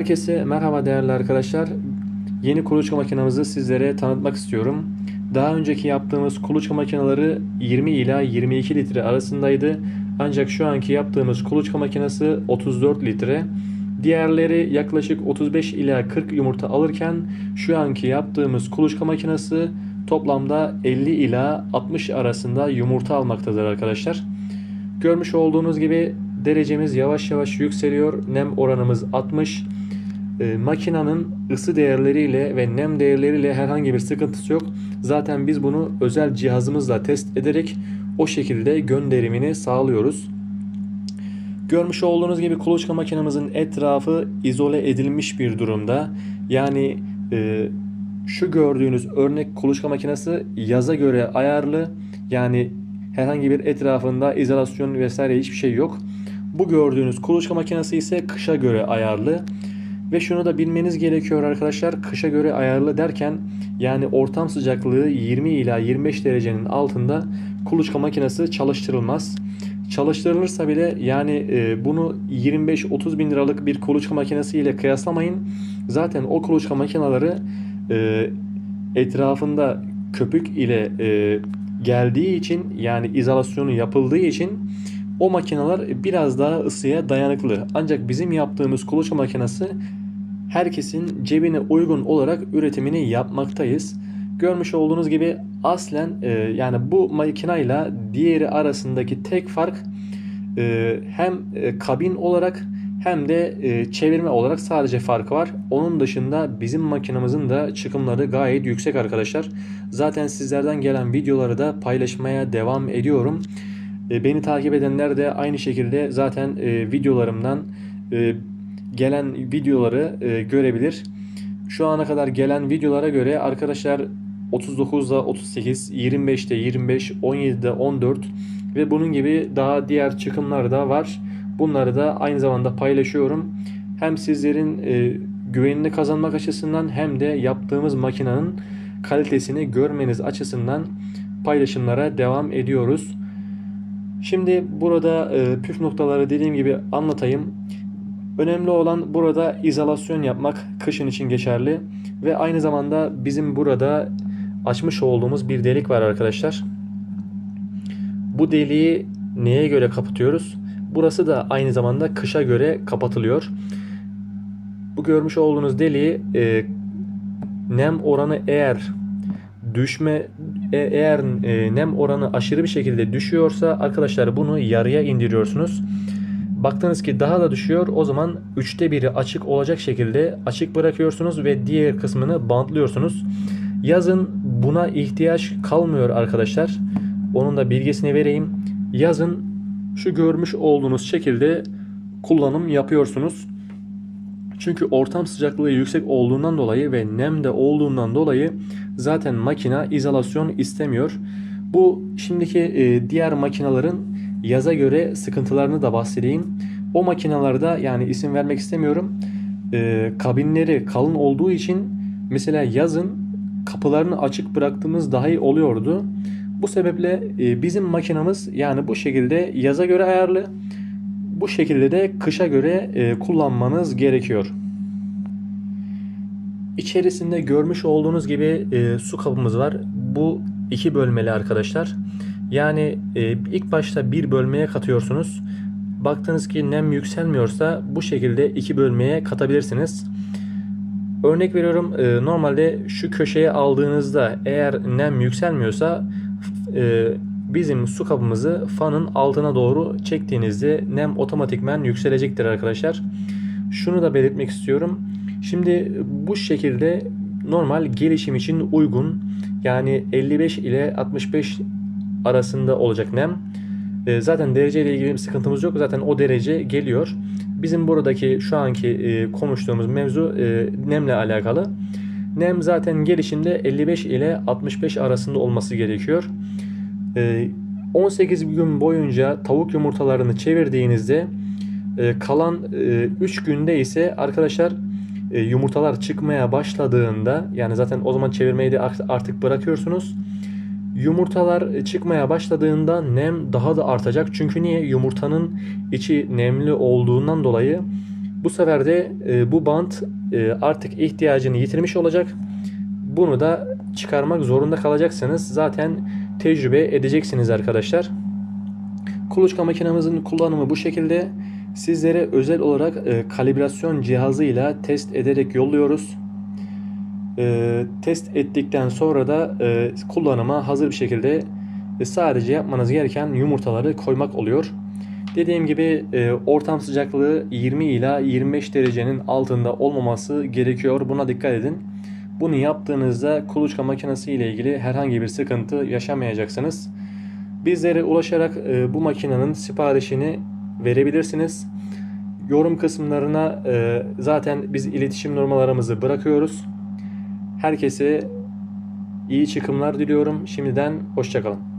Herkese merhaba değerli arkadaşlar. Yeni kuluçka makinamızı sizlere tanıtmak istiyorum. Daha önceki yaptığımız kuluçka makineleri 20 ila 22 litre arasındaydı. Ancak şu anki yaptığımız kuluçka makinesi 34 litre. Diğerleri yaklaşık 35 ila 40 yumurta alırken şu anki yaptığımız kuluçka makinesi toplamda 50 ila 60 arasında yumurta almaktadır arkadaşlar. Görmüş olduğunuz gibi derecemiz yavaş yavaş yükseliyor. Nem oranımız 60. E, makinanın ısı değerleriyle ve nem değerleriyle herhangi bir sıkıntısı yok. Zaten biz bunu özel cihazımızla test ederek o şekilde gönderimini sağlıyoruz. Görmüş olduğunuz gibi kuluçka makinamızın etrafı izole edilmiş bir durumda. Yani e, şu gördüğünüz örnek kuluçka makinesi yaza göre ayarlı. Yani herhangi bir etrafında izolasyon vesaire hiçbir şey yok. Bu gördüğünüz kuluçka makinesi ise kışa göre ayarlı. Ve şunu da bilmeniz gerekiyor arkadaşlar. Kışa göre ayarlı derken yani ortam sıcaklığı 20 ila 25 derecenin altında kuluçka makinesi çalıştırılmaz. Çalıştırılırsa bile yani e, bunu 25-30 bin liralık bir kuluçka makinesi ile kıyaslamayın. Zaten o kuluçka makineleri etrafında köpük ile e, geldiği için yani izolasyonu yapıldığı için o makineler biraz daha ısıya dayanıklı. Ancak bizim yaptığımız kuluçka makinesi herkesin cebine uygun olarak üretimini yapmaktayız. Görmüş olduğunuz gibi aslen e, yani bu makinayla diğeri arasındaki tek fark e, hem e, kabin olarak hem de e, çevirme olarak sadece farkı var. Onun dışında bizim makinamızın da çıkımları gayet yüksek arkadaşlar. Zaten sizlerden gelen videoları da paylaşmaya devam ediyorum. E, beni takip edenler de aynı şekilde zaten e, videolarımdan e, gelen videoları e, görebilir. Şu ana kadar gelen videolara göre arkadaşlar 39'da 38, 25'te 25, 17'de 14 ve bunun gibi daha diğer çıkımlar da var. Bunları da aynı zamanda paylaşıyorum. Hem sizlerin e, güvenini kazanmak açısından hem de yaptığımız makinenin kalitesini görmeniz açısından paylaşımlara devam ediyoruz. Şimdi burada e, püf noktaları dediğim gibi anlatayım. Önemli olan burada izolasyon yapmak kışın için geçerli ve aynı zamanda bizim burada açmış olduğumuz bir delik var arkadaşlar. Bu deliği neye göre kapatıyoruz? Burası da aynı zamanda kışa göre kapatılıyor. Bu görmüş olduğunuz deliği e, nem oranı eğer düşme e, eğer e, nem oranı aşırı bir şekilde düşüyorsa arkadaşlar bunu yarıya indiriyorsunuz. Baktınız ki daha da düşüyor o zaman üçte biri açık olacak şekilde açık bırakıyorsunuz ve diğer kısmını bantlıyorsunuz. Yazın buna ihtiyaç kalmıyor arkadaşlar. Onun da bilgisini vereyim. Yazın şu görmüş olduğunuz şekilde kullanım yapıyorsunuz. Çünkü ortam sıcaklığı yüksek olduğundan dolayı ve nem de olduğundan dolayı zaten makina izolasyon istemiyor. Bu şimdiki e, diğer makinaların yaza göre sıkıntılarını da bahsedeyim. O makinalarda yani isim vermek istemiyorum. E, kabinleri kalın olduğu için mesela yazın kapılarını açık bıraktığımız dahi oluyordu. Bu sebeple e, bizim makinamız yani bu şekilde yaza göre ayarlı. Bu şekilde de kışa göre e, kullanmanız gerekiyor. İçerisinde görmüş olduğunuz gibi e, su kabımız var. Bu iki bölmeli arkadaşlar. Yani e, ilk başta bir bölmeye katıyorsunuz. Baktınız ki nem yükselmiyorsa bu şekilde iki bölmeye katabilirsiniz. Örnek veriyorum e, normalde şu köşeye aldığınızda eğer nem yükselmiyorsa e, bizim su kabımızı fanın altına doğru çektiğinizde nem otomatikmen yükselecektir arkadaşlar. Şunu da belirtmek istiyorum. Şimdi bu şekilde normal gelişim için uygun yani 55 ile 65 arasında olacak nem. E, zaten derece ile ilgili bir sıkıntımız yok. Zaten o derece geliyor. Bizim buradaki şu anki e, konuştuğumuz mevzu e, nemle alakalı. Nem zaten gelişimde 55 ile 65 arasında olması gerekiyor. 18 gün boyunca tavuk yumurtalarını çevirdiğinizde kalan 3 günde ise arkadaşlar yumurtalar çıkmaya başladığında yani zaten o zaman çevirmeyi de artık bırakıyorsunuz. Yumurtalar çıkmaya başladığında nem daha da artacak. Çünkü niye? Yumurtanın içi nemli olduğundan dolayı Bu sefer de e, bu bant e, artık ihtiyacını yitirmiş olacak. Bunu da çıkarmak zorunda kalacaksınız. Zaten tecrübe edeceksiniz arkadaşlar. Kuluçka makinemizin kullanımı bu şekilde. Sizlere özel olarak e, kalibrasyon cihazıyla test ederek yolluyoruz. E, test ettikten sonra da e, kullanıma hazır bir şekilde e, sadece yapmanız gereken yumurtaları koymak oluyor. Dediğim gibi e, ortam sıcaklığı 20 ila 25 derecenin altında olmaması gerekiyor. Buna dikkat edin. Bunu yaptığınızda kuluçka makinesi ile ilgili herhangi bir sıkıntı yaşamayacaksınız. Bizlere ulaşarak e, bu makinenin siparişini verebilirsiniz. Yorum kısımlarına e, zaten biz iletişim numaralarımızı bırakıyoruz. Herkese iyi çıkımlar diliyorum. Şimdiden hoşçakalın.